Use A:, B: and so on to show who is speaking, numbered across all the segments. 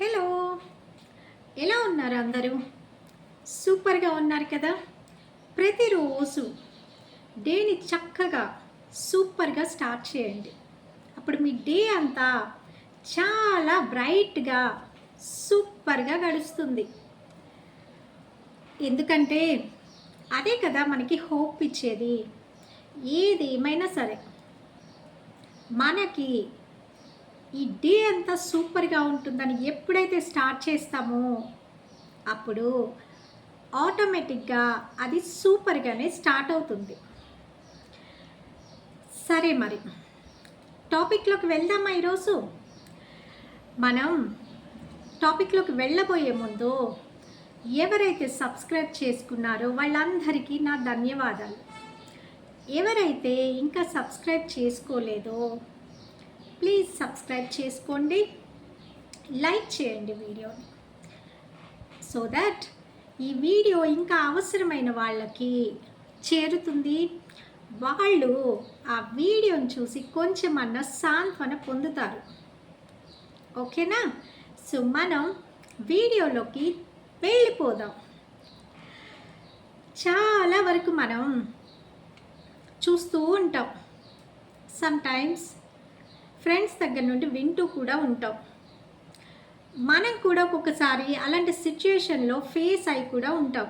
A: Hello. ఎలా ఉన్నారు అందరూ? సూపర్గా ఉన్నారు కదా? ప్రతిరోజు డేని చక్కగా సూపర్గా స్టార్ట్ చేయండి. అప్పుడు మీ డే అంతా చాలా బ్రైట్గా సూపర్గా గడుస్తుంది. ఎందుకంటే అదే కదా మనకి హోప్ ఇచ్చేది. ఏది ఏమైనా సరే మనకి ఈ డే అంతా సూపర్గా ఉంటుందని ఎప్పుడైతే స్టార్ట్ చేస్తామో అప్పుడు ఆటోమేటిక్గా అది సూపర్గానే స్టార్ట్ అవుతుంది. సరే మరి టాపిక్లోకి వెళ్దామా ఈరోజు? మనం టాపిక్లోకి వెళ్ళబోయే ముందు ఎవరైతే సబ్స్క్రైబ్ చేసుకున్నారో వాళ్ళందరికీ నా ధన్యవాదాలు. ఎవరైతే ఇంకా సబ్స్క్రైబ్ చేసుకోలేదో ప్లీజ్ సబ్స్క్రైబ్ చేసుకోండి. లైక్ చేయండి వీడియోని. సో దట్ ఈ వీడియో ఇంకా అవసరమైన వాళ్ళకి చేరుతుంది. వాళ్ళు ఆ వీడియోని చూసి కొంచెం అన్న సాంత్వన పొందుతారు. ఓకేనా? సో మనం వీడియోలోకి వెళ్ళిపోదాం. చాలా వరకు మనం చూస్తూ ఉంటాం. సమ్టైమ్స్ ఫ్రెండ్స్ దగ్గర నుండి వింటూ కూడా ఉంటాం. మనం కూడా ఒక్కొక్కసారి అలాంటి సిచ్యుయేషన్లో ఫేస్ అయి కూడా ఉంటాం.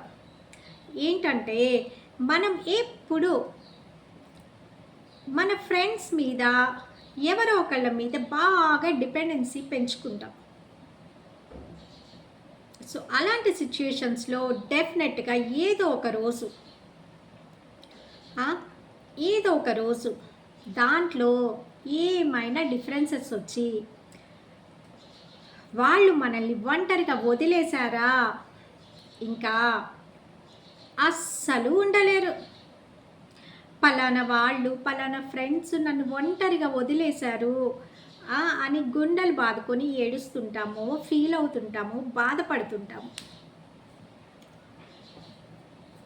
A: ఏంటంటే మనం ఎప్పుడు మన ఫ్రెండ్స్ మీద ఎవరో ఒకళ్ళ మీద బాగా డిపెండెన్సీ పెంచుకుంటాం. సో అలాంటి సిచ్యుయేషన్స్లో డెఫినెట్గా ఏదో ఒక రోజు ఏదో ఒక రోజు దాంట్లో ఏమైనా డిఫరెన్సెస్ వచ్చి వాళ్ళు మనల్ని ఒంటరిగా వదిలేశారా? ఇంకా అస్సలు ఉండలేరు. పలానా వాళ్ళు పలానా ఫ్రెండ్స్ నన్ను ఒంటరిగా వదిలేశారు. అని గుండెలు బాదుకొని ఏడుస్తుంటాము ఫీల్ అవుతుంటాము బాధపడుతుంటాము.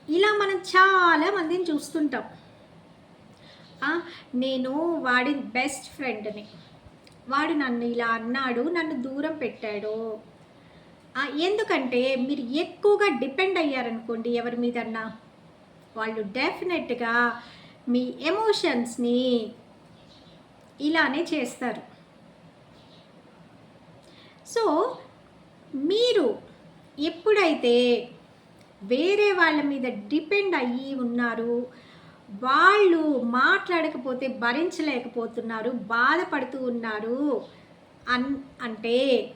A: ఇలా మనం చాలా మందిని చూస్తుంటాం. నేను వాడి బెస్ట్ ఫ్రెండ్ని వాడు నన్ను ఇలా అన్నాడు నన్ను దూరం పెట్టాడు. ఎందుకంటే మీరు ఎక్కువగా డిపెండ్ అయ్యారనుకోండి ఎవరి మీదన్నా. వాళ్ళు డెఫినెట్గా మీ ఎమోషన్స్ని ఇలానే చేస్తారు. సో మీరు ఎప్పుడైతే వేరే వాళ్ళ మీద డిపెండ్ అయ్యి ఉన్నారు వాళ్ళు మాట్లాడకపోతే భరించలేకపోతున్నారు బాధపడుతూ ఉన్నారు అన్ అంటే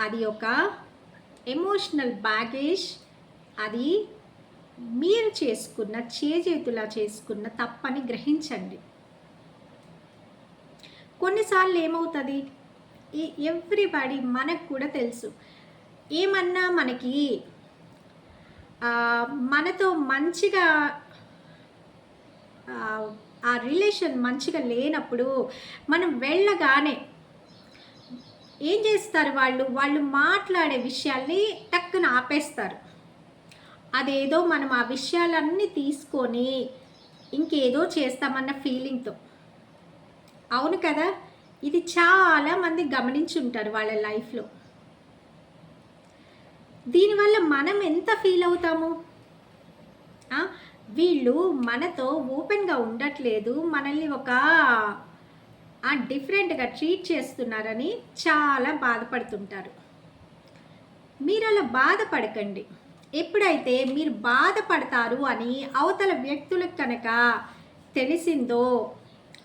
A: అది ఒక ఎమోషనల్ బ్యాగేజ్. అది మీరు చేసుకున్న చేజేతులా చేసుకున్న తప్పని గ్రహించండి. కొన్నిసార్లు ఏమవుతుంది? ఎవ్రీబడి మనకు కూడా తెలుసు. ఏమన్నా మనకి మనతో మంచిగా ఆ, రిలేషన్ మంచిగా లేనప్పుడు మనం వెళ్ళగానే ఏం చేస్తారు వాళ్ళు? వాళ్ళు మాట్లాడే విషయాల్ని టక్కున ఆపేస్తారు. అదేదో మనం ఆ విషయాలన్నీ తీసుకొని ఇంకేదో చేస్తామన్న ఫీలింగ్తో. అవును కదా? ఇది చాలా మంది గమనించి ఉంటారు వాళ్ళ లైఫ్లో. దీనివల్ల మనం ఎంత ఫీల్ అవుతాము? వీళ్ళు మనతో ఓపెన్గా ఉండట్లేదు మనల్ని ఒక ఆ డిఫరెంట్గా ట్రీట్ చేస్తున్నారని చాలా బాధపడుతుంటారు. మీరు అలా బాధపడకండి. ఎప్పుడైతే మీరు బాధపడతారు అని అవతల వ్యక్తులకు కనుక తెలిసిందో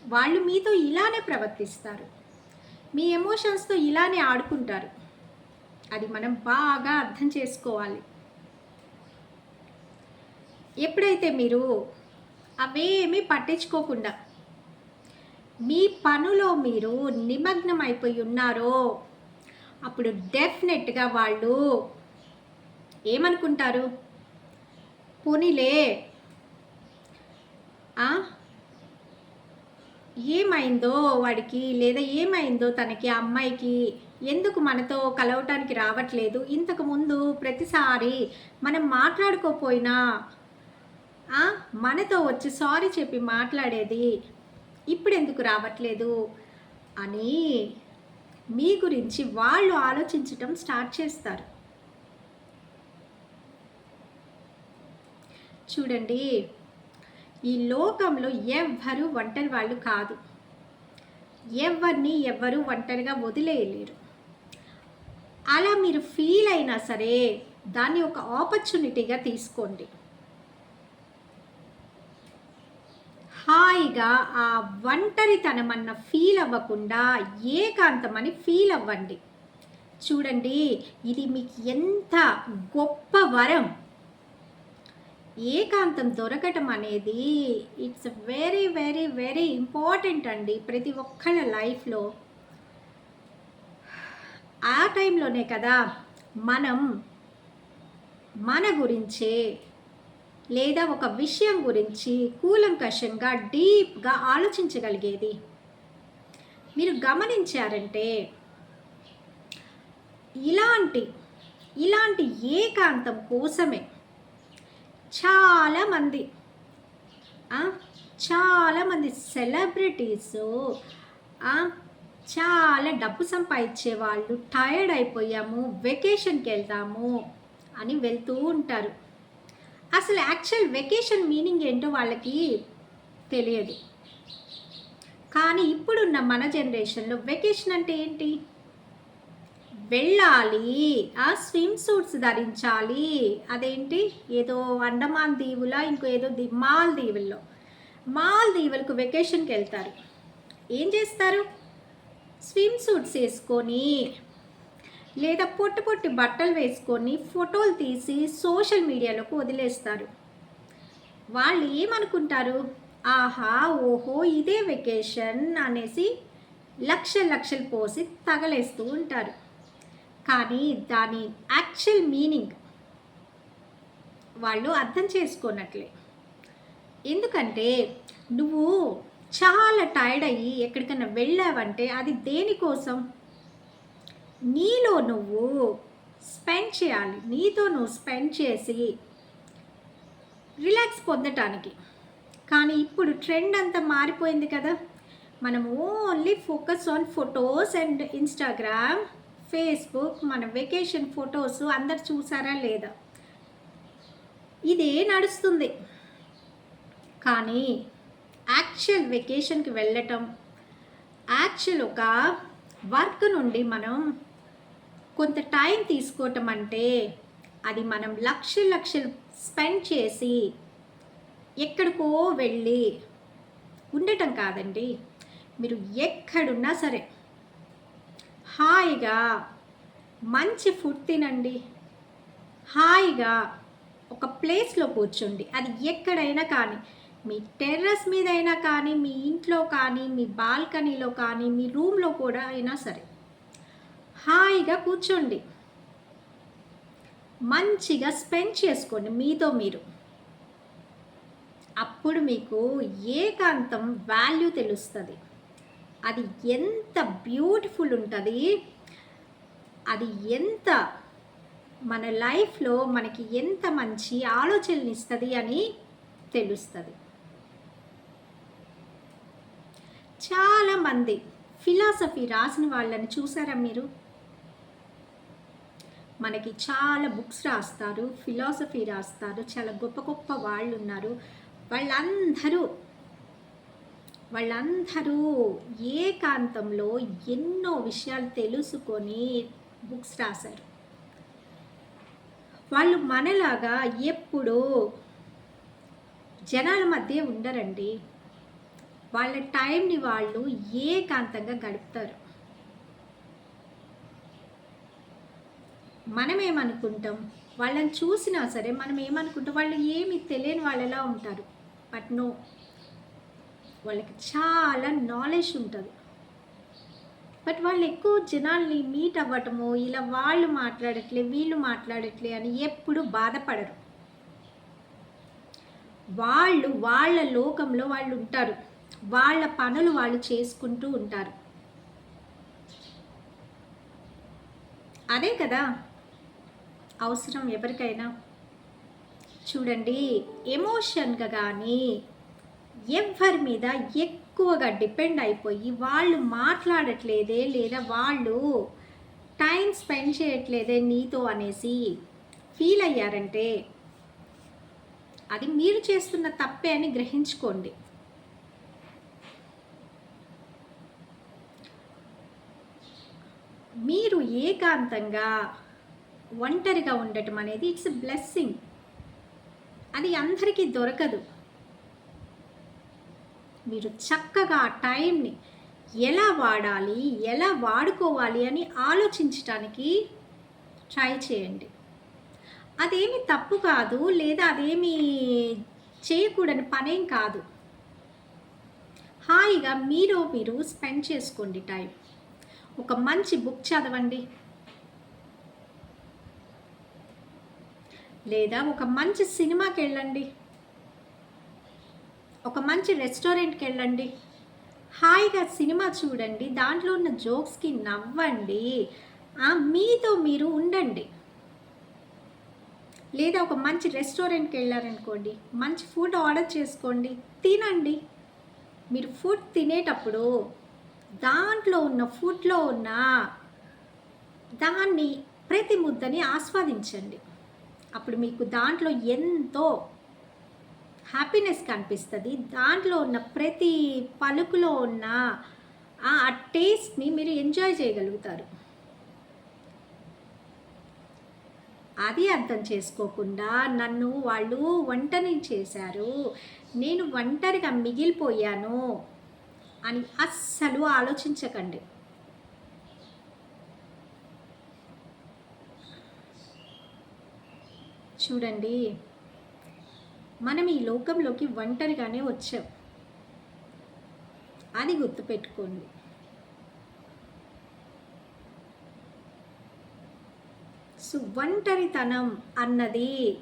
A: వాళ్ళు మీతో ఇలానే ప్రవర్తిస్తారు. మీ ఎమోషన్స్తో ఇలానే ఆడుకుంటారు. అది మనం బాగా అర్థం చేసుకోవాలి. ఎప్పుడైతే మీరు అవేమీ పట్టించుకోకుండా మీ పనులో మీరు నిమగ్నం అయిపోయి ఉన్నారో అప్పుడు డెఫినెట్గా వాళ్ళు ఏమనుకుంటారు? పోనీలే. ఆ? ఏమైందో వాడికి లేదా ఏమైందో తనకి ఆ అమ్మాయికి ఎందుకు మనతో కలవటానికి రావట్లేదు? ఇంతకు ముందు ప్రతిసారి మనం మాట్లాడుకోపోయినా ఆ, మనతో వచ్చి సారీ చెప్పి మాట్లాడేది ఇప్పుడు ఎందుకు రావట్లేదు? అని మీ గురించి వాళ్ళు ఆలోచించటం స్టార్ట్ చేస్తారు. చూడండి ఈ లోకంలో ఎవ్వరు ఒంటరి వాళ్ళు కాదు. ఎవరిని ఎవ్వరూ ఒంటరిగా వదిలేయలేరు. అలా మీరు ఫీల్ అయినా సరే దాన్ని ఒక ఆపర్చునిటీగా తీసుకోండి. హాయిగా ఆ ఒంటరితనం అన్న ఫీల్ అవ్వకుండా ఏకాంతమని ఫీల్ అవ్వండి. చూడండి ఇది మీకు ఎంత గొప్ప వరం. ఏకాంతం దొరకటం అనేది it's very very very important అండి ప్రతి ఒక్కళ్ళ లైఫ్లో ఆ టైంలోనే కదా మనం మన గురించే లేదా ఒక విషయం గురించి కూలంకషంగా డీప్గా ఆలోచించగలిగేది. మీరు గమనించారంటే ఇలాంటి ఇలాంటి ఏకాంతం కోసమే చాలామంది చాలామంది సెలబ్రిటీస్ చాలా డబ్బు సంపాదించే వాళ్ళు టైర్డ్ అయిపోయాము వెకేషన్కి వెళ్తాము అని వెళ్తూ ఉంటారు. అసలు యాక్చువల్ వెకేషన్ మీనింగ్ ఏంటో వాళ్ళకి తెలియదు. కానీ ఇప్పుడున్న మన జనరేషన్లో వెకేషన్ అంటే ఏంటి? వెళ్ళాలి ఆ స్విమ్ సూట్స్ ధరించాలి అదేంటి? ఏదో అండమాన్ దీవుల ఇంకో ఏదో ది మాల్ దీవుల్లో మాల్ దీవులకు వెకేషన్కి వెళ్తారు. ఏం చేస్తారు? స్విమ్ సూట్స్ వేసుకొని లేదా పొట్టి పొట్టి బట్టలు వేసుకొని ఫోటోలు తీసి సోషల్ మీడియాలోకి వదిలేస్తారు. వాళ్ళు ఏమనుకుంటారు? ఆహా ఓహో ఇదే వెకేషన్ అనేసి లక్ష లక్షలు పోసి తగలేస్తూ ఉంటారు. కానీ దాని యాక్చువల్ మీనింగ్ వాళ్ళు అర్థం చేసుకోనట్లే. ఎందుకంటే నువ్వు చాలా టైర్డ్ అయ్యి ఎక్కడికైనా వెళ్ళావంటే అది దేనికోసం? నీలో నువ్వు స్పెండ్ చేయాలి. నీతో నువ్వు స్పెండ్ చేసి రిలాక్స్ పొందటానికి. కానీ ఇప్పుడు ట్రెండ్ అంతా మారిపోయింది కదా. మనం only focus on photos and Instagram Facebook మన వెకేషన్ ఫొటోస్ అందరు చూసారా లేదా? ఇదే నడుస్తుంది. కానీ యాక్చువల్ వెకేషన్కి వెళ్ళటం. యాక్చువల్ ఒక వర్క్ నుండి మనం కొంత టైం తీసుకోవటం అంటే అది మనం లక్షలు లక్షలు స్పెండ్ చేసి ఎక్కడికో వెళ్ళి ఉండటం కాదండి. మీరు ఎక్కడున్నా సరే హాయిగా మంచి ఫుడ్ తినండి. హాయిగా ఒక ప్లేస్లో కూర్చోండి. అది ఎక్కడైనా కానీ మీ టెర్రస్ మీద అయినా కానీ మీ ఇంట్లో కానీ మీ బాల్కనీలో కానీ మీ రూమ్లో కూడా అయినా సరే హాయిగా కూర్చోండి. మంచిగా స్పెండ్ చేసుకోండి మీతో మీరు. అప్పుడు మీకు ఏకాంతం వాల్యూ తెలుస్తుంది. అది ఎంత బ్యూటిఫుల్ ఉంటుంది. అది ఎంత మన లైఫ్లో మనకి ఎంత మంచి ఆలోచనలు ఇస్తుంది అని తెలుస్తుంది. చాలామంది ఫిలాసఫీ రాసిన వాళ్ళని చూసారా మీరు? మనకి చాలా బుక్స్ రాస్తారు ఫిలాసఫీ రాస్తారు చాలా గొప్ప గొప్ప వాళ్ళు ఉన్నారు వాళ్ళందరూ వాళ్ళందరూ ఏకాంతంలో ఎన్నో విషయాలు తెలుసుకొని బుక్స్ రాశారు. వాళ్ళు మనలాగా ఎప్పుడూ జనాల మధ్య ఉండరండి. వాళ్ళ టైంని వాళ్ళు ఏకాంతంగా గడుపుతారు. మనం ఏమనుకుంటాం వాళ్ళని చూసినా సరే మనం ఏమనుకుంటాం వాళ్ళు ఏమి తెలియని వాళ్ళలా ఉంటారు. But no. వాళ్ళకి చాలా నాలెడ్జ్ ఉంటుంది. బట్ వాళ్ళు ఎక్కువ జనాల్ని మీట్ అవ్వటము ఇలా వాళ్ళు మాట్లాడట్లే వీళ్ళు మాట్లాడట్లే అని ఎప్పుడు బాధపడరు. వాళ్ళు వాళ్ళ లోకంలో వాళ్ళు ఉంటారు. వాళ్ళ పనులు వాళ్ళు చేసుకుంటూ ఉంటారు. అదే కదా అవసరం ఎవరికైనా. చూడండి ఎమోషన్గా కానీ ఎవరి మీద ఎక్కువగా డిపెండ్ అయిపోయి వాళ్ళు మాట్లాడట్లేదే లేదా వాళ్ళు టైం స్పెండ్ చేయట్లేదే నీతో అనేసి ఫీల్ అయ్యారంటే అది మీరు చేస్తున్న తప్పే అని గ్రహించుకోండి. మీరు ఏకాంతంగా ఒంటరిగా ఉండటం అనేది ఇట్స్ బ్లెస్సింగ్. అది అందరికీ దొరకదు. మీరు చక్కగా ఆ టైంని ఎలా వాడాలి ఎలా వాడుకోవాలి అని ఆలోచించటానికి ట్రై చేయండి. అదేమి తప్పు కాదు లేదా అదేమి చేయకూడని పనేం కాదు. హాయిగా మీరు మీరు స్పెండ్ చేసుకోండి టైం. ఒక మంచి బుక్ చదవండి. లేదా ఒక మంచి సినిమాకి వెళ్ళండి. ఒక మంచి రెస్టారెంట్కి వెళ్ళండి. హాయిగా సినిమా చూడండి. దాంట్లో ఉన్న జోక్స్కి నవ్వండి. ఆ, మీతో మీరు ఉండండి. లేదా ఒక మంచి రెస్టారెంట్కి వెళ్ళారనుకోండి. మంచి ఫుడ్ ఆర్డర్ చేసుకోండి. తినండి. మీరు ఫుడ్ తినేటప్పుడు దాంట్లో ఉన్న ఫుడ్లో ఉన్న దాన్ని ప్రతి ముద్దని ఆస్వాదించండి. అప్పుడు మీకు దాంట్లో ఎంతో హ్యాపీనెస్ కనిపిస్తుంది. దాంట్లో ఉన్న ప్రతి పలుకులో ఉన్న ఆ టేస్ట్ని మీరు ఎంజాయ్ చేయగలుగుతారు. అది అర్థం చేసుకోకుండా నన్ను వాళ్ళు వంటని చేశారు. నేను ఒంటరిగా మిగిలిపోయాను. అని అస్సలు ఆలోచించకండి. చూడండి మనం ఈ లోకంలోకి ఒంటరిగానే వచ్చాం. అది గుర్తుపెట్టుకోండి. సో ఒంటరితనం అన్నది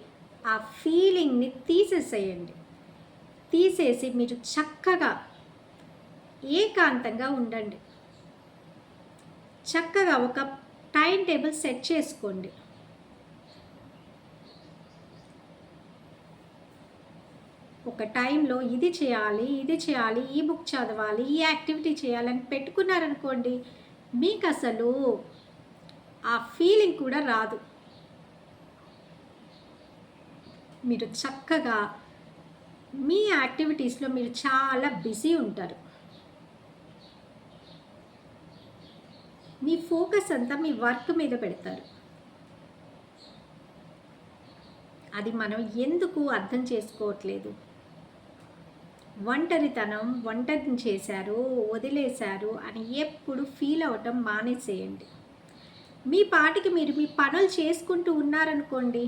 A: ఆ ఫీలింగ్ని తీసేసేయండి. తీసేసి మీరు చక్కగా ఏకాంతంగా ఉండండి. చక్కగా ఒక టైం టేబుల్ సెట్ చేసుకోండి. ఒక టైంలో ఇది చేయాలి ఇది చేయాలి ఈ బుక్ చదవాలి ఈ యాక్టివిటీ చేయాలని పెట్టుకున్నారనుకోండి మీకు అసలు ఆ ఫీలింగ్ కూడా రాదు. మీరు చక్కగా మీ యాక్టివిటీస్లో మీరు చాలా బిజీ ఉంటారు. మీ ఫోకస్ అంతా మీ వర్క్ మీద పెడతారు. అది మనం ఎందుకు అర్థం చేసుకోవట్లేదు? ఒంటరితనం ఒంటరిని చేశారు వదిలేశారు అని ఎప్పుడు ఫీల్ అవ్వటం మానేసేయండి. మీ పాటికి మీరు మీ పనులు చేసుకుంటూ ఉన్నారనుకోండి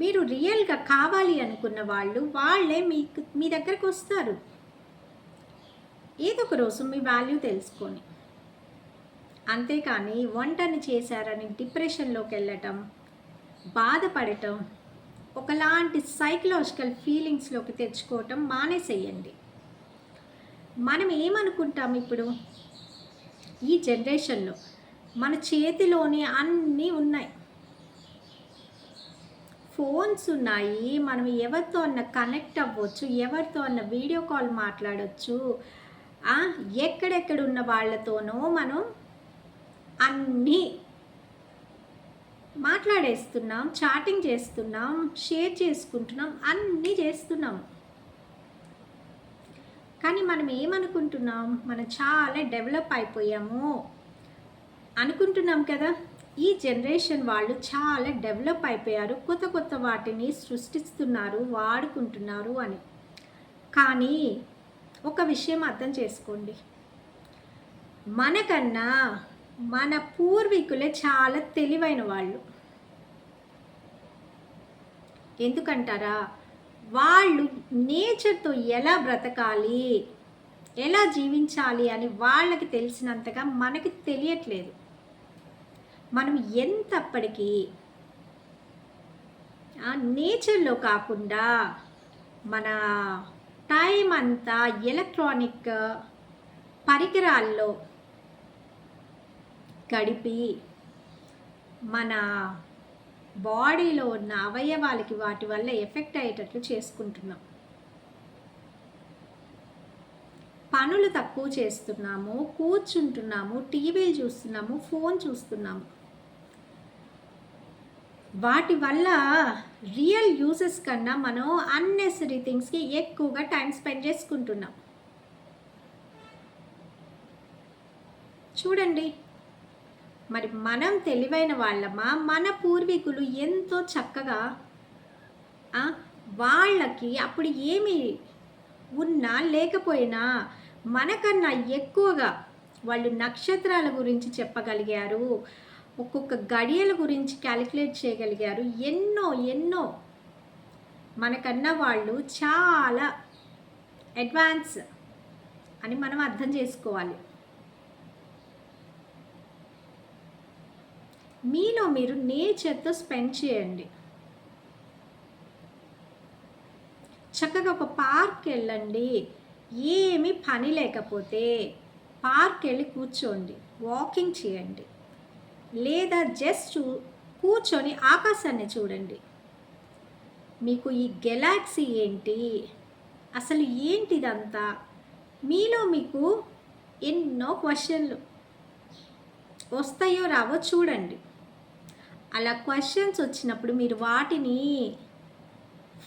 A: మీరు రియల్గా కావాలి అనుకున్న వాళ్ళు వాళ్ళే మీకు మీ దగ్గరకు వస్తారు. ఏదో ఒక రోజు మీ వాల్యూ తెలుసుకొని. అంతేకాని వంటని చేశారని డిప్రెషన్లోకి వెళ్ళటం బాధపడటం ఒకలాంటి సైకలాజికల్ ఫీలింగ్స్లోకి తెచ్చుకోవటం మానేసేయండి. మనం ఏమనుకుంటాం ఇప్పుడు? ఈ జనరేషన్లో మన చేతిలోనే అన్నీ ఉన్నాయి. ఫోన్స్ ఉన్నాయి మనం ఎవరితో అన్న కనెక్ట్ అవ్వచ్చు ఎవరితో అన్న వీడియో కాల్ మాట్లాడవచ్చు ఎక్కడెక్కడ ఉన్న వాళ్ళతోనో మనం అన్నీ మాట్లాడేస్తున్నాం చాటింగ్ చేస్తున్నాం షేర్ చేసుకుంటున్నాం అన్నీ చేస్తున్నాం. కానీ మనం ఏమనుకుంటున్నాం? మనం చాలా డెవలప్ అయిపోయాము అనుకుంటున్నాం కదా? ఈ జనరేషన్ వాళ్ళు చాలా డెవలప్ అయిపోయారు కొత్త కొత్త వాటిని సృష్టిస్తున్నారు వాడుకుంటున్నారు అని. కానీ ఒక విషయం అర్థం చేసుకోండి. మనకన్నా మన పూర్వీకులే చాలా తెలివైన వాళ్ళు. ఎందుకంటారా? వాళ్ళు నేచర్తో ఎలా బ్రతకాలి? ఎలా జీవించాలి అని వాళ్ళకి తెలిసినంతగా మనకి తెలియట్లేదు. మనం ఎంతప్పటికీ ఆ నేచర్లో కాకుండా మన టైం అంతా ఎలక్ట్రానిక్ పరికరాల్లో గడిపి మన బాడీలో ఉన్న అవయవాలకి వాటి వల్ల ఎఫెక్ట్ అయ్యేటట్లు చేసుకుంటున్నాం. పనులు తక్కువ చేస్తున్నాము కూర్చుంటున్నాము టీవీలు చూస్తున్నాము ఫోన్ చూస్తున్నాము. వాటి వల్ల రియల్ యూసెస్ కన్నా మనం అన్నెసరీ థింగ్స్కి ఎక్కువగా టైం స్పెండ్ చేసుకుంటున్నాం. చూడండి మరి మనం తెలివైన వాళ్ళమా? మన పూర్వీకులు ఎంతో చక్కగా వాళ్ళకి అప్పుడు ఏమి ఉన్నా లేకపోయినా మనకన్నా ఎక్కువగా వాళ్ళు నక్షత్రాల గురించి చెప్పగలిగారు ఒక్కొక్క గడియల గురించి క్యాలిక్యులేట్ చేయగలిగారు. ఎన్నో ఎన్నో మనకన్నా వాళ్ళు చాలా అడ్వాన్స్ అని మనం అర్థం చేసుకోవాలి. మీలో మీరు నేచర్తో స్పెండ్ చేయండి. చక్కగా ఒక పార్క్ వెళ్ళండి. ఏమి పని లేకపోతే పార్క్ వెళ్ళి కూర్చోండి. వాకింగ్ చేయండి. లేదా జస్ట్ చూ- కూర్చొని ఆకాశాన్ని చూడండి. మీకు ఈ గెలాక్సీ ఏంటి? అసలు ఏంటిదంతా? మీలో మీకు ఎన్నో క్వశ్చన్లు. వస్తాయో రావో చూడండి. అలా క్వశ్చన్స్ వచ్చినప్పుడు మీరు వాటిని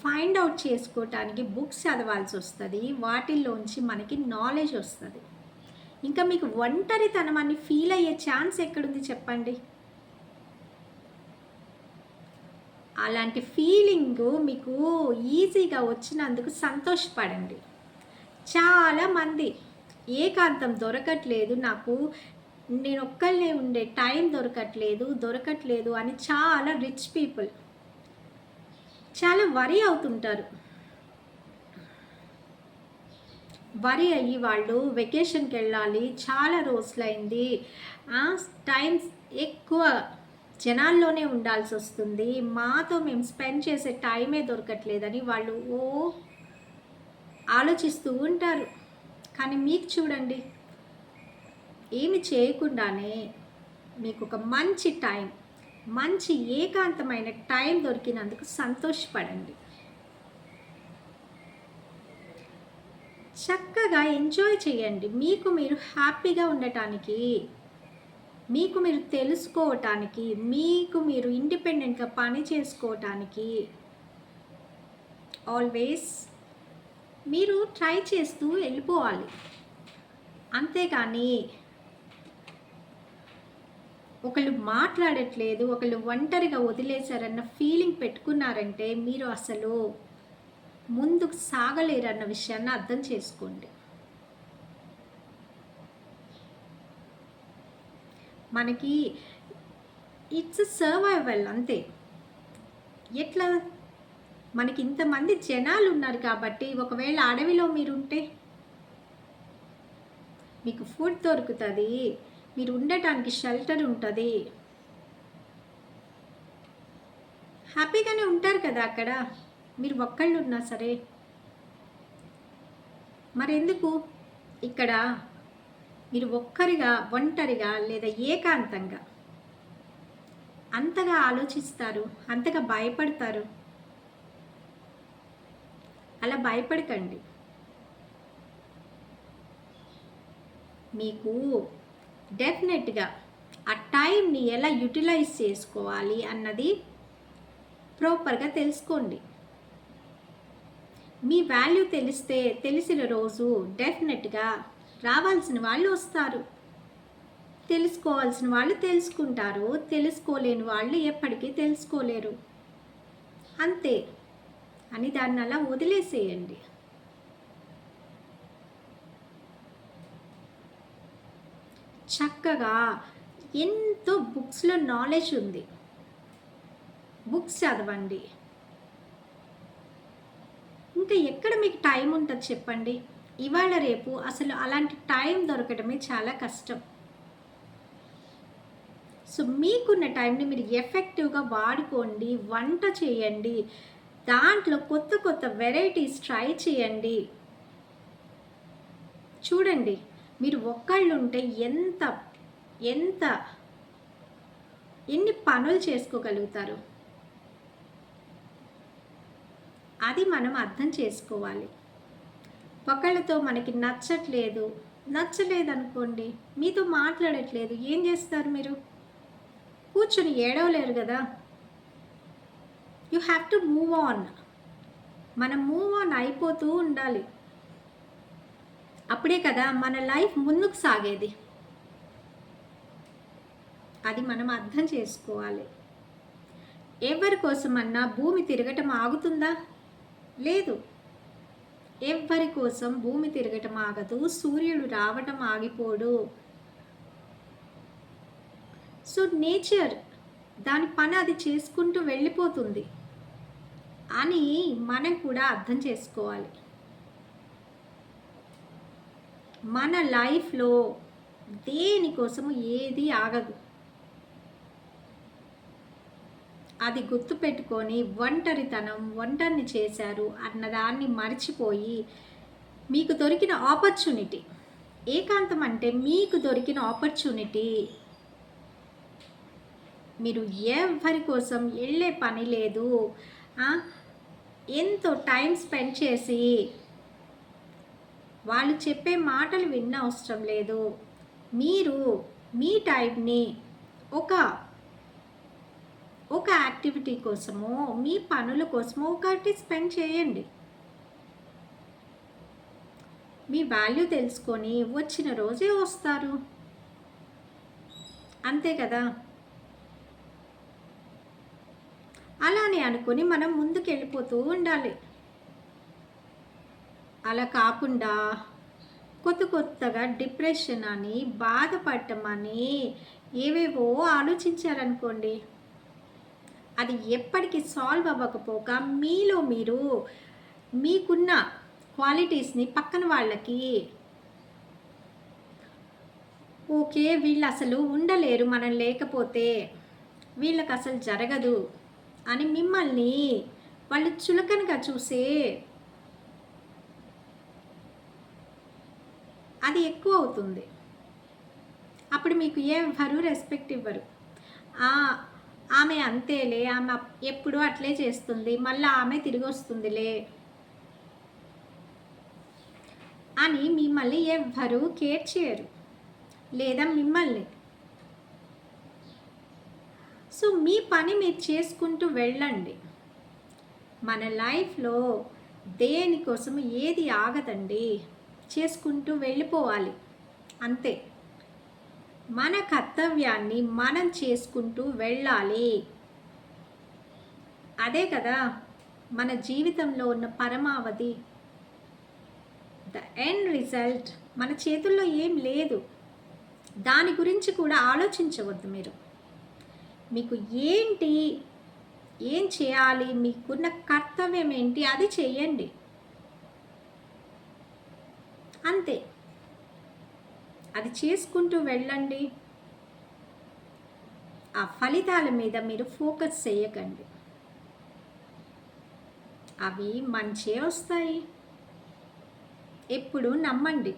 A: ఫైండ్ అవుట్ చేసుకోవటానికి బుక్స్ చదవాల్సి వస్తుంది. వాటిల్లోంచి మనకి నాలెడ్జ్ వస్తుంది. ఇంకా మీకు ఒంటరితనం అని ఫీల్ అయ్యే ఛాన్స్ ఎక్కడుంది చెప్పండి? అలాంటి ఫీలింగ్ మీకు ఈజీగా వచ్చినందుకు సంతోషపడండి. చాలామంది ఏకాంతం దొరకట్లేదు. నాకు నేను ఒక్కళ్ళే ఉండే టైం దొరకట్లేదు దొరకట్లేదు అని చాలా రిచ్ పీపుల్. చాలా వరి అవుతుంటారు. వరి అయ్యి వాళ్ళు వెకేషన్కి వెళ్ళాలి చాలా రోజులైంది. టైమ్స్ ఎక్కువ జనాల్లోనే ఉండాల్సి వస్తుంది మాతో మేము స్పెండ్ చేసే టైమే దొరకట్లేదని వాళ్ళు ఓ ఆలోచిస్తూ ఉంటారు. కానీ మీకు చూడండి. ఏమి చేయకుండానే మీకు ఒక మంచి టైం మంచి ఏకాంతమైన టైం దొరికినందుకు సంతోషపడండి. చక్కగా ఎంజాయ్ చేయండి. మీకు మీరు హ్యాపీగా ఉండటానికి మీకు మీరు తెలుసుకోవటానికి మీకు మీరు ఇండిపెండెంట్గా పని చేసుకోవటానికి ఆల్వేస్ మీరు ట్రై చేస్తూ వెళ్ళిపోవాలి. అంతేగాని ఒకళ్ళు మాట్లాడట్లేదు ఒకళ్ళు ఒంటరిగా వదిలేశారన్న ఫీలింగ్ పెట్టుకున్నారంటే మీరు అసలు ముందుకు సాగలేరన్న విషయాన్ని అర్థం చేసుకోండి. మనకి ఇట్స్ సర్వైవల్ అంతే. ఎట్లా? మనకి ఇంతమంది జనాలు ఉన్నారు కాబట్టి ఒకవేళ అడవిలో మీరుంటే మీకు ఫుడ్ దొరుకుతుంది మీరు ఉండటానికి షెల్టర్ ఉంటుంది. హ్యాపీగానే ఉంటారు కదా అక్కడ. మీరు ఒక్కళ్ళు ఉన్నా సరే. మరెందుకు? ఇక్కడ మీరు ఒక్కరిగా ఒంటరిగా లేదా ఏకాంతంగా అంతగా ఆలోచిస్తారు అంతగా భయపడతారు. అలా భయపడకండి. మీకు డెఫినెట్గా ఆ టైంని ఎలా యూటిలైజ్ చేసుకోవాలి అన్నది ప్రాపర్గా తెలుసుకోండి. మీ వాల్యూ తెలిస్తే తెలిసిన రోజు డెఫినెట్గా రావాల్సిన వాళ్ళు వస్తారు. తెలుసుకోవాల్సిన వాళ్ళు తెలుసుకుంటారు. తెలుసుకోలేని వాళ్ళు ఎప్పటికీ తెలుసుకోలేరు. అంతే. అని దాన్ని అలా వదిలేసేయండి. చక్కగా ఎంతో బుక్స్లో నాలెడ్జ్ ఉంది. బుక్స్ చదవండి. ఇంకా ఎక్కడ మీకు టైం ఉంటుంది చెప్పండి? ఇవాళ రేపు అసలు అలాంటి టైం దొరకడమే చాలా కష్టం. సో మీకున్న టైంని మీరు ఎఫెక్టివ్గా వాడుకోండి వంట చేయండి దాంట్లో కొత్త కొత్త వెరైటీస్ ట్రై చేయండి. చూడండి. మీరు ఒక్కళ్ళు ఉంటే ఎంత ఎంత ఎన్ని పనులు చేసుకోగలుగుతారు? అది మనం అర్థం చేసుకోవాలి. ఒకళ్ళతో మనకి నచ్చట్లేదు నచ్చలేదు అనుకోండి మీతో మాట్లాడట్లేదు ఏం చేస్తారు మీరు? కూర్చొని ఏడవలేరు కదా? You have to move on మనం మూవ్ ఆన్ అయిపోతూ ఉండాలి. అప్పుడే కదా మన లైఫ్ ముందుకు సాగేది. అది మనం అర్థం చేసుకోవాలి. ఎవరి కోసమన్నా భూమి తిరగటం ఆగుతుందా? లేదు. ఎవ్వరి కోసం భూమి తిరగటం ఆగదు సూర్యుడు రావటం ఆగిపోడు. సో నేచర్ దాని పని అది చేసుకుంటూ వెళ్ళిపోతుంది. అని మనం కూడా అర్థం చేసుకోవాలి. మన లైఫ్లో దేనికోసము ఏది ఆగదు. అది గుర్తుపెట్టుకొని ఒంటరితనం ఒంటరిని చేశారు అన్నదాన్ని మర్చిపోయి మీకు దొరికిన ఆపర్చునిటీ. ఏకాంతం అంటే మీకు దొరికిన ఆపర్చునిటీ. మీరు ఎవరి కోసం వెళ్ళే పని లేదు. ఎంతో టైం స్పెండ్ చేసి వాళ్ళు చెప్పే మాటలు విన్న అవసరం లేదు. మీరు మీ టైంని ఒక ఒక యాక్టివిటీ కోసమో మీ పనుల కోసమో ఒకటి స్పెండ్ చేయండి. మీ వాల్యూ తెలుసుకొని వచ్చిన రోజే వస్తారు. అంతే కదా? అలానే అనుకొని మనం ముందుకు వెళ్ళిపోతూ ఉండాలి. అలా కాకుండా కొత్త కొత్తగా డిప్రెషన్ అని బాధపడటం అని ఏవేవో ఆలోచించారనుకోండి అది ఎప్పటికీ సాల్వ్ అవ్వకపోక మీలో మీరు మీకున్న క్వాలిటీస్ని పక్కన వాళ్ళకి ఓకే వీళ్ళు అసలు ఉండలేరు మనం లేకపోతే వీళ్ళకి అసలు జరగదు అని మిమ్మల్ని వాళ్ళు చులకనగా చూసే అది ఎక్కువ అవుతుంది. అప్పుడు మీకు ఎవరు రెస్పెక్ట్ ఇవ్వరు. ఆమె అంతేలే ఆమె ఎప్పుడూ అట్లే చేస్తుంది మళ్ళీ ఆమె తిరిగి వస్తుందిలే అని మిమ్మల్ని ఎవ్వరూ కేర్ చేయరు. లేదా మిమ్మల్ని. సో మీ పని మీరు చేసుకుంటూ వెళ్ళండి. మన లైఫ్లో దేనికోసం ఏది ఆగదండి? చేసుకుంటూ వెళ్ళిపోవాలి. అంతే. మన కర్తవ్యాన్ని మనం చేసుకుంటూ వెళ్ళాలి. అదే కదా మన జీవితంలో ఉన్న పరమావధి. ద ఎండ్ రిజల్ట్ మన చేతుల్లో ఏం లేదు. దాని గురించి కూడా ఆలోచించవద్దు మీరు. మీకు ఏంటి? ఏం చేయాలి? మీకున్న కర్తవ్యం ఏంటి? అది చేయండి. అంతే. అది చేసుకుంటూ వెళ్ళండి. ఆ ఫలితాల మీద మీరు ఫోకస్ చేయకండి. అవి మంచే వస్తాయి. ఎప్పుడు నమ్మండి.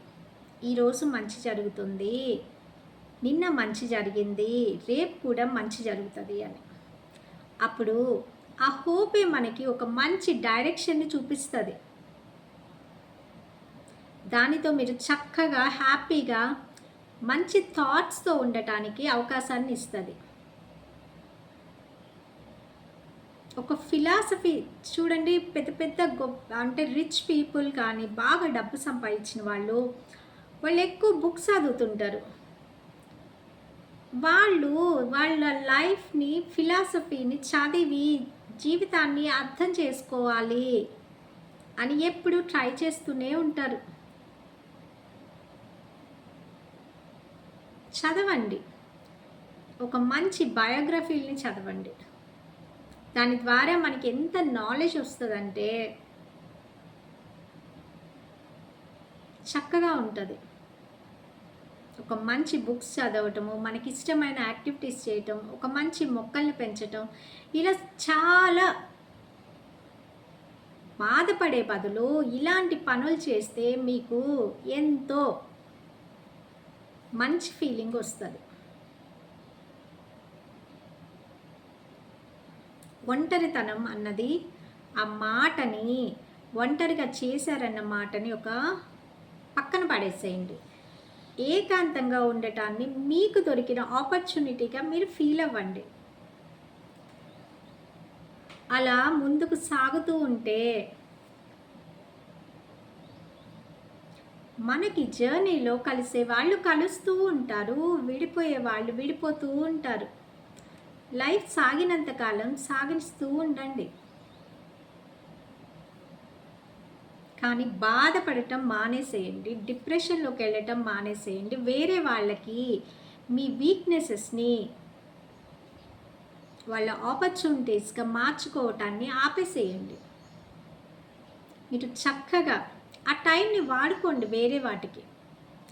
A: ఈరోజు మంచి జరుగుతుంది. నిన్న మంచి జరిగింది. రేపు కూడా మంచి జరుగుతుంది అని. అప్పుడు ఆ హోపే మనకి ఒక మంచి డైరెక్షన్ని చూపిస్తుంది. దానితో మీరు చక్కగా హ్యాపీగా మంచి థాట్స్తో ఉండటానికి అవకాశాన్ని ఇస్తుంది. ఒక ఫిలాసఫీ చూడండి పెద్ద పెద్ద గొప్ప అంటే రిచ్ పీపుల్ కానీ బాగా డబ్బు సంపాదించిన వాళ్ళు వాళ్ళు ఎక్కువ బుక్స్ చదువుతుంటారు. వాళ్ళు వాళ్ళ లైఫ్ని ఫిలాసఫీని చదివి జీవితాన్ని అర్థం చేసుకోవాలి అని ఎప్పుడు ట్రై చేస్తూనే ఉంటారు. చదవండి. ఒక మంచి బయోగ్రఫీని చదవండి. దాని ద్వారా మనకి ఎంత నాలెడ్జ్ వస్తుందంటే చక్కగా ఉంటుంది. ఒక మంచి బుక్స్ చదవటము మనకి ఇష్టమైన యాక్టివిటీస్ చేయటం ఒక మంచి మొక్కల్ని పెంచటం ఇలా చాలా బాధపడే బదులు ఇలాంటి పనులు చేస్తే మీకు ఎంతో మంచి ఫీలింగ్ వస్తుంది. ఒంటరితనం అన్నది ఆ మాటని ఒంటరిగా చేశారన్న మాటని ఒక పక్కన పడేసేయండి. ఏకాంతంగా ఉండటాన్ని మీకు దొరికిన ఆపర్చునిటీగా మీరు ఫీల్ అవ్వండి. అలా ముందుకు సాగుతూ ఉంటే మనకి జర్నీలో కలిసే వాళ్ళు కలుస్తూ ఉంటారు విడిపోయే వాళ్ళు విడిపోతూ ఉంటారు. లైఫ్ సాగినంత కాలం సాగిస్తూ ఉండండి. కానీ బాధపడటం మానేసేయండి డిప్రెషన్లోకి వెళ్ళటం మానేసేయండి. వేరే వాళ్ళకి మీ వీక్నెసెస్ని వాళ్ళ ఆపర్చునిటీస్గా మార్చుకోవటాన్ని ఆపేసేయండి. మీరు చక్కగా ఆ టైంని వాడుకోండి వేరే వాటికి.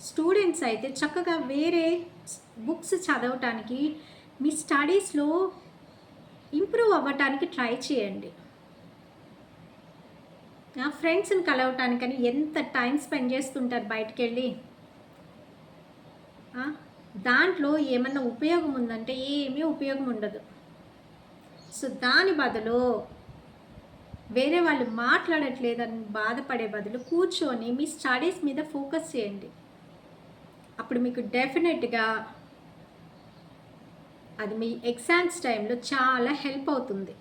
A: స్టూడెంట్స్ అయితే చక్కగా వేరే బుక్స్ చదవటానికి మీ స్టడీస్లో ఇంప్రూవ్ అవ్వటానికి ట్రై చేయండి. నా ఫ్రెండ్స్ని కలవటానికని ఎంత టైం స్పెండ్ చేస్తుంటారు బయటికి వెళ్ళి దాంట్లో ఏమన్నా ఉపయోగం ఉందంటే ఏమీ ఉపయోగం ఉండదు. సో దాని బదులు వేరే వాళ్ళు మాట్లాడట్లేదని బాధపడే బదులు కూర్చొని మీ స్టడీస్ మీద ఫోకస్ చేయండి. అప్పుడు మీకు డెఫినెట్గా అది మీ ఎగ్జామ్స్ టైంలో చాలా హెల్ప్ అవుతుంది.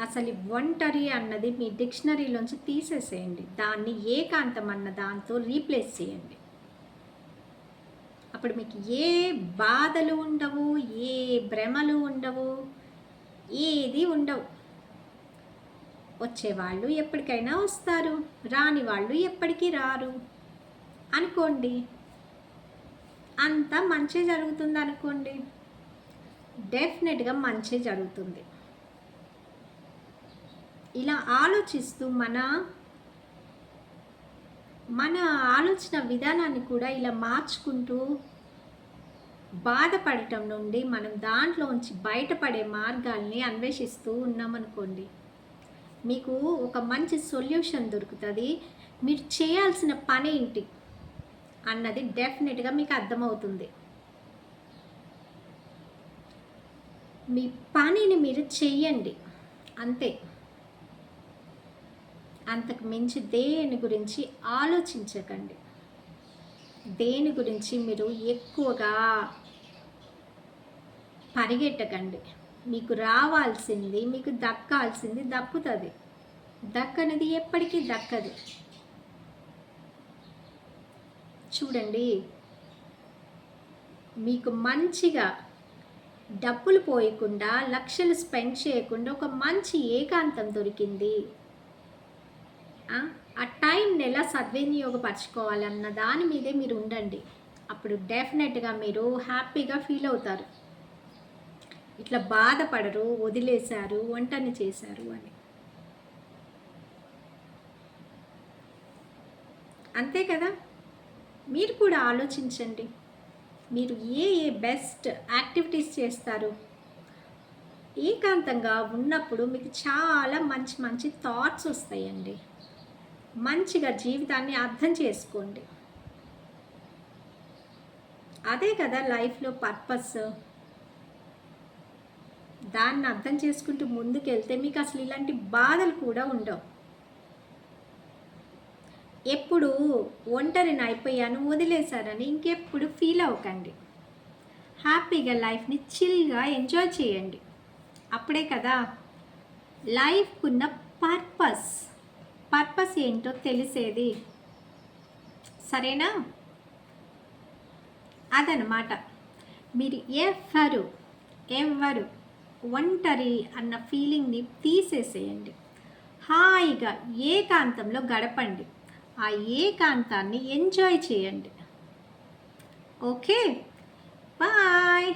A: అసలు ఒంటరి అన్నది మీ డిక్షనరీలోంచి తీసేసేయండి. దాన్ని ఏకాంతం అన్న దాంతో రీప్లేస్ చేయండి. అప్పుడు మీకు ఏ బాధలు ఉండవు ఏ భ్రమలు ఉండవు. ఏది ఉండవు. వచ్చేవాళ్ళు ఎప్పటికైనా వస్తారు. రాని వాళ్ళు ఎప్పటికీ రారు. అనుకోండి. అంతా మంచి జరుగుతుంది అనుకోండి. డెఫినెట్గా మంచి జరుగుతుంది. ఇలా ఆలోచిస్తూ మన మన ఆలోచన విధానాన్ని కూడా ఇలా మార్చుకుంటూ బాధపడటం నుండి మనం దాంట్లోంచి బయటపడే మార్గాల్ని అన్వేషిస్తూ ఉన్నామనుకోండి మీకు ఒక మంచి సొల్యూషన్ దొరుకుతుంది. మీరు చేయాల్సిన పని ఏంటి అన్నది డెఫినెట్గా మీకు అర్థమవుతుంది. మీ పనిని మీరు చెయ్యండి. అంతే. అంతకు మించి దేని గురించి ఆలోచించకండి. దేని గురించి మీరు ఎక్కువగా పరిగెట్టకండి. మీకు రావాల్సింది మీకు దక్కాల్సింది దక్కుతుంది. దక్కనిది ఎప్పటికీ దక్కదు. చూడండి మీకు మంచిగా డబ్బులు పోయకుండా లక్షలు స్పెండ్ చేయకుండా ఒక మంచి ఏకాంతం దొరికింది. ఆ, టైం టైంని ఎలా సద్వినియోగపరచుకోవాలన్న దాని మీదే మీరు ఉండండి. అప్పుడు డెఫినెట్గా మీరు హ్యాపీగా ఫీల్ అవుతారు. ఇట్లా బాధపడరు వదిలేశారు వంటని చేశారు అని. అంతే కదా? మీరు కూడా ఆలోచించండి. మీరు ఏ ఏ బెస్ట్ యాక్టివిటీస్ చేస్తారు? ఏకాంతంగా ఉన్నప్పుడు మీకు చాలా మంచి మంచి థాట్స్ వస్తాయండి. మంచిగా జీవితాన్ని అర్థం చేసుకోండి. అదే కదా లైఫ్లో పర్పస్. దాన్ని అర్థం చేసుకుంటూ ముందుకెళ్తే మీకు అసలు ఇలాంటి బాధలు కూడా ఉండవు. ఎప్పుడు ఒంటరిని అయిపోయాను వదిలేశారని ఇంకెప్పుడు ఫీల్ అవ్వకండి. హ్యాపీగా లైఫ్ని చిల్గా ఎంజాయ్ చేయండి. అప్పుడే కదా లైఫ్కున్న పర్పస్. పర్పస్ ఏంటో తెలిసేది. సరేనా? అదనమాట మీరు ఎవ్వరు ఎవ్వరు ఒంటరి అన్న ఫీలింగ్ని తీసేసేయండి. హాయిగా ఏకాంతంలో గడపండి. ఆ ఏకాంతాన్ని ఎంజాయ్ చేయండి. ఓకే? బాయ్!